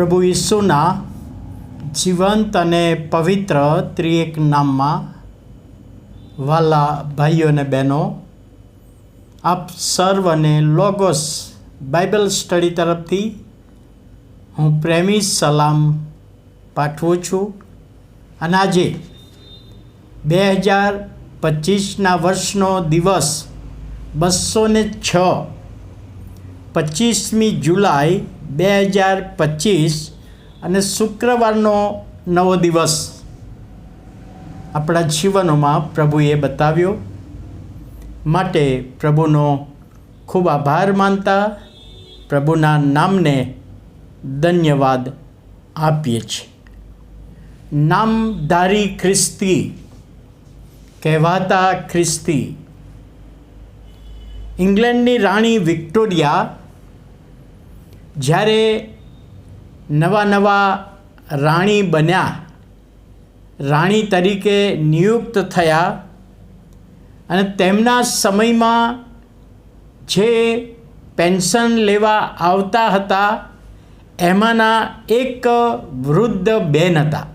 પ્રભુ ઈસુના જીવંત અને પવિત્ર ત્રિએક નામમાં વાલા ભાઈઓ અને બહેનો, આપ સર્વને લોગોસ બાઇબલ સ્ટડી તરફથી હું પ્રેમી સલામ પાઠવું છું. અને આજે બે હજાર પચીસના વર્ષનો દિવસ બસો છ પચીસમી જુલાઈ બે હજાર પચીસ અને શુક્રવારનો નવો દિવસ. આપણા જીવનોમાં પ્રભુએ બતાવ્યો. માટે પ્રભુનો ખૂબ આભાર માનતા પ્રભુના નામને ધન્યવાદ આપીએ છીએ. નામધારી ખ્રિસ્તી, કહેવાતા ખ્રિસ્તી. ઇંગ્લેન્ડની રાણી વિક્ટોરિયા જ્યારે નવા નવા રાણી બન્યા, રાણી તરીકે નિયુક્ત થયા અને તેમના સમયમાં જે પેન્શન લેવા આવતા હતા, એમાંના એક વૃદ્ધ બેન હતા.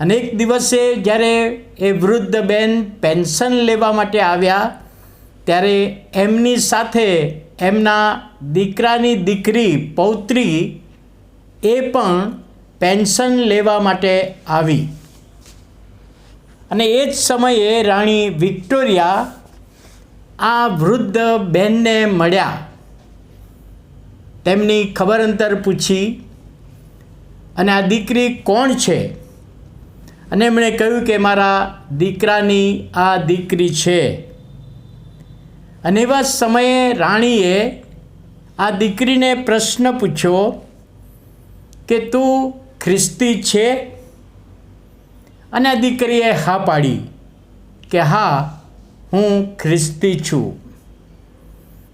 અને એક દિવસે જ્યારે એ વૃદ્ધ બેન પેન્શન લેવા માટે આવ્યા, ત્યારે એમની સાથે એમના દીકરાની દીકરી પૌત્રી એ પણ પેન્શન લેવા માટે આવી. અને એ જ સમયે રાણી વિક્ટોરિયા આ વૃદ્ધ બેનને મળ્યા. તેમની ખબર અંતર પૂછી, અને આ દીકરી કોણ છે? અને એમણે કહ્યું કે, મારા દીકરાની આ દીકરી છે. અને એવા સમયે રાણીએ આ દીકરીને પ્રશ્ન પૂછ્યો કે તું ખ્રિસ્તી છે? અને આ દીકરીએ હા પાડી કે હા, હું ખ્રિસ્તી છું.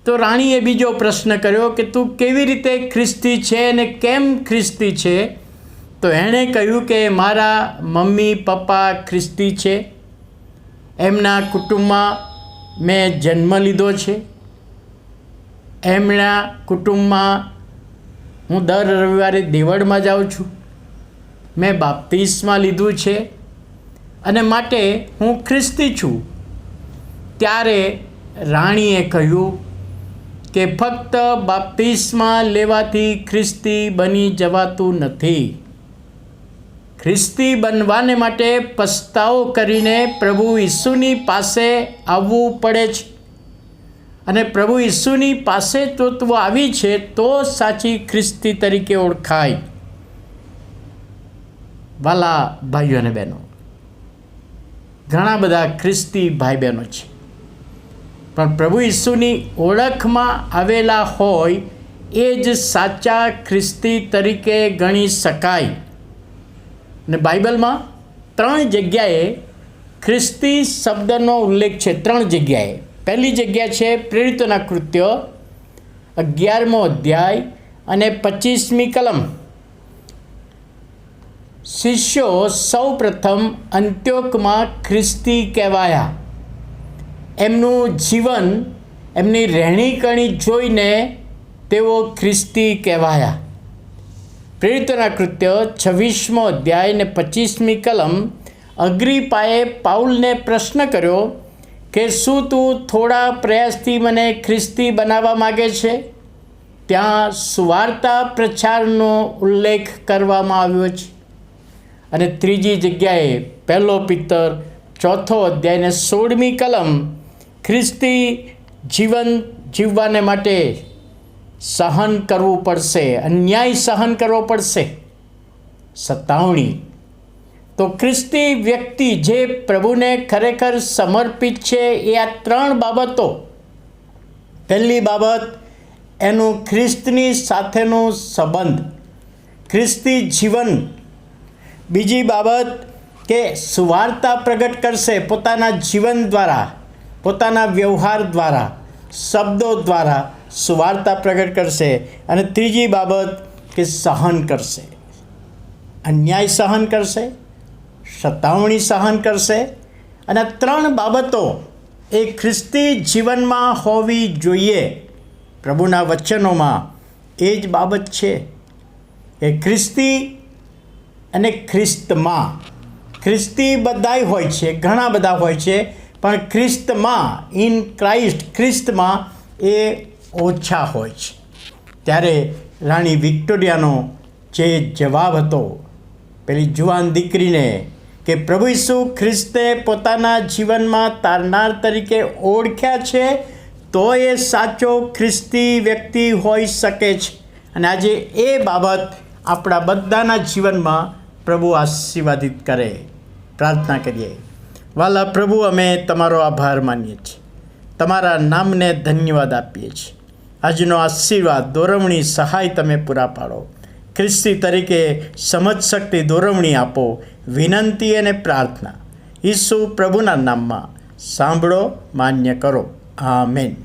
તો રાણીએ બીજો પ્રશ્ન કર્યો કે તું કેવી રીતે ખ્રિસ્તી છે અને કેમ ખ્રિસ્તી છે? તો એણે કહ્યું કે મારા મમ્મી પપ્પા ખ્રિસ્તી છે. એમના કુટુંબમાં મેં જન્મ લીધો છે. એમના કુટુંબમાં હું દર રવિવારે દેવળમાં જાઉં છું. મેં બાપ્તિસ્મા લીધું છે અને માટે હું ખ્રિસ્તી છું. ત્યારે રાણીએ કહ્યું કે ફક્ત બાપ્તિસ્મા લેવાથી ખ્રિસ્તી બની જવાતું નથી. ખ્રિસ્તી બનવાને માટે પસ્તાવો કરીને પ્રભુ ઈસુની પાસે આવવું પડે છે. અને પ્રભુ ઈસુની પાસે તો તું આવી છે, તો સાચી ખ્રિસ્તી તરીકે ઓળખાય. વાલા ભાઈઓ અને બહેનો, ઘણા બધા ખ્રિસ્તી ભાઈ બહેનો છે. પણ પ્રભુ ઈસુની ઓળખમાં આવેલા હોય, એ જ સાચા ખ્રિસ્તી તરીકે ગણી શકાય. અને બાઇબલમાં ત્રણ જગ્યાએ ખ્રિસ્તી શબ્દનો ઉલ્લેખ છે, ત્રણ જગ્યાએ. પહેલી જગ્યા છે પ્રેરિતોના કૃત્યો, અગિયારમો અધ્યાય અને પચીસમી કલમ. શિષ્યો સૌ પ્રથમ અંત્યોકમાં ખ્રિસ્તી કહેવાયા. એમનું જીવન, એમની રહેણીકરણી જોઈને તેઓ ખ્રિસ્તી કહેવાયા. પ્રેરિતોના કૃત્ય છવ્વીસમો અધ્યાય ને પચીસમી કલમ. અગ્રીપાએ પાઉલને પ્રશ્ન કર્યો કે શું તું થોડા પ્રયાસથી મને ખ્રિસ્તી બનાવવા માગે છે? ત્યાં સુવાર્તા પ્રચારનો ઉલ્લેખ કરવામાં આવ્યો છે. અને ત્રીજી જગ્યાએ પહેલો પિત્તર, ચોથો અધ્યાય ને સોળમી કલમ ખ્રિસ્તી જીવન જીવવાને માટે સહન કરવું પડશે, અન્યાય સહન કરવો પડશે. સતાવણી તો ખ્રિસ્તી વ્યક્તિ જે પ્રભુને ખરેખર સમર્પિત છે એ આ ત્રણ બાબતો. પહેલી બાબત, એનું ખ્રિસ્તની સાથેનો સંબંધ, ખ્રિસ્તી જીવન. બીજી બાબત કે સુવાર્તા પ્રગટ કરશે પોતાના જીવન દ્વારા, પોતાના વ્યવહાર દ્વારા, શબ્દો દ્વારા સુવાર્તા પ્રગટ કરશે. અને ત્રીજી બાબત કે સહન કરશે. અન્યાય સહન કરશે. સતાવણી સહન કરશે અને ત્રણ બાબતો એ ખ્રિસ્તી જીવનમાં હોવી જોઈએ. પ્રભુના વચનોમાં એ જ બાબત છે કે ખ્રિસ્તી અને ખ્રિસ્તમાં, ખ્રિસ્તી બધાય હોય છે, ઘણા બધા હોય છે, પણ ખ્રિસ્તમાં, ઇન ક્રાઇસ્ટ ખ્રિસ્તમાં એ ઓછા હોય છે. ત્યારે રાણી વિક્ટોરિયાનો જે જવાબ હતો, પેલી જુવાન દીકરીને કે પ્રભુ ઈસુ ખ્રિસ્તે પોતાના જીવનમાં તારનાર તરીકે ઓળખ્યા છે, તો એ સાચો ખ્રિસ્તી વ્યક્તિ હોઈ શકે છે. અને આજે એ બાબત આપણા બધાના જીવનમાં પ્રભુ આશીર્વાદિત કરે. પ્રાર્થના કરીએ. વાલા પ્રભુ, અમે તમારો આભાર માનીએ છીએ. તમારા નામને ધન્યવાદ આપીએ છીએ. આજનો આશીર્વાદ, દોરવણી, સહાય તમે પૂરા પાડો. ખ્રિસ્તી તરીકે સમજ શક્તિ દોરવણી આપો, વિનંતી અને પ્રાર્થના. ઈસુ પ્રભુના નામમાં સાંભળો, માન્ય કરો. આમેન.